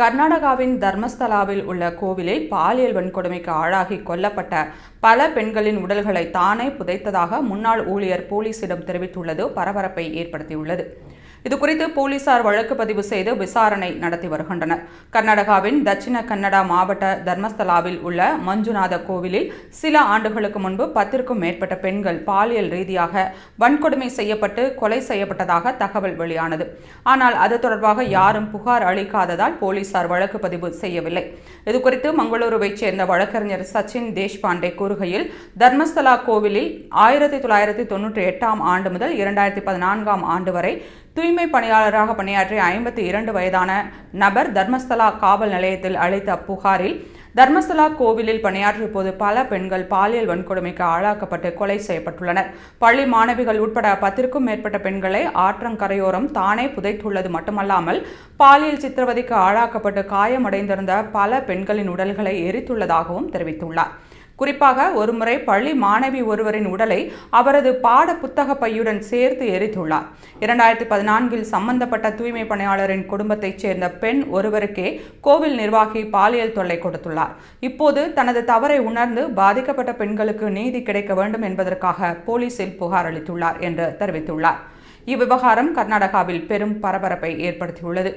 கர்நாடகாவின் தர்மஸ்தலாவில் உள்ள கோவிலில் பாலியல் வன்கொடுமைக்கு ஆளாகி கொல்லப்பட்ட பல பெண்களின் உடல்களை தானே புதைத்ததாக முன்னாள் ஊழியர் போலீசிடம் தெரிவித்துள்ளது பரபரப்பை ஏற்படுத்தியுள்ளது. இதுகுறித்து போலீசார் வழக்கு பதிவு செய்து விசாரணை நடத்தி வருகின்றனர். கர்நாடகாவின் தட்சிண கன்னடா மாவட்ட தர்மஸ்தலாவில் உள்ள மஞ்சுநாத கோவிலில் சில ஆண்டுகளுக்கு முன்பு பத்திற்கும் மேற்பட்ட பெண்கள் பாலியல் ரீதியாக வன்கொடுமை செய்யப்பட்டு கொலை செய்யப்பட்டதாக தகவல் வெளியானது. ஆனால் அது தொடர்பாக யாரும் புகார் அளிக்காததால் போலீசார் வழக்கு பதிவு செய்யவில்லை. இதுகுறித்து மங்களூருவைச் சேர்ந்த வழக்கறிஞர் சச்சின் தேஷ்பாண்டே கூறுகையில் தர்மஸ்தலா கோவிலில் ஆயிரத்தி தொள்ளாயிரத்தி தொன்னூற்றி எட்டாம் ஆண்டு முதல் இரண்டாயிரத்தி பதினான்காம் ஆண்டு வரை தூய்மை பணியாளராக பணியாற்றிய ஐம்பத்தி இரண்டு வயதான நபர் தர்மஸ்தலா காவல் நிலையத்தில் அளித்த புகாரில் தர்மஸ்தலா கோவிலில் பணியாற்றிய போது பல பெண்கள் பாலியல் வன்கொடுமைக்கு ஆளாக்கப்பட்டு கொலை செய்யப்பட்டுள்ளனர். பள்ளி மாணவிகள் உட்பட பத்திற்கும் மேற்பட்ட பெண்களை ஆற்றங்கரையோரம் தானே புதைத்துள்ளது மட்டுமல்லாமல் பாலியல் சித்திரவதைக்கு ஆளாக்கப்பட்டு காயமடைந்திருந்த பல பெண்களின் உடல்களை எரித்துள்ளதாகவும் தெரிவித்துள்ளார். குறிப்பாக ஒருமுறை பள்ளி மாணவி ஒருவரின் உடலை அவரது பாட புத்தக பையுடன் சேர்த்து எரித்துள்ளார். இரண்டாயிரத்தி பதினான்கில் சம்பந்தப்பட்ட தூய்மை பணியாளரின் குடும்பத்தைச் சேர்ந்த பெண் ஒருவருக்கே கோவில் நிர்வாகி பாலியல் தொல்லை கொடுத்துள்ளார். இப்போது தனது தவறை உணர்ந்து பாதிக்கப்பட்ட பெண்களுக்கு நீதி கிடைக்க வேண்டும் என்பதற்காக போலீசில் புகார் அளித்துள்ளார் என்று தெரிவித்துள்ளார். இவ்விவகாரம் கர்நாடகாவில் பெரும் பரபரப்பை ஏற்படுத்தியுள்ளது.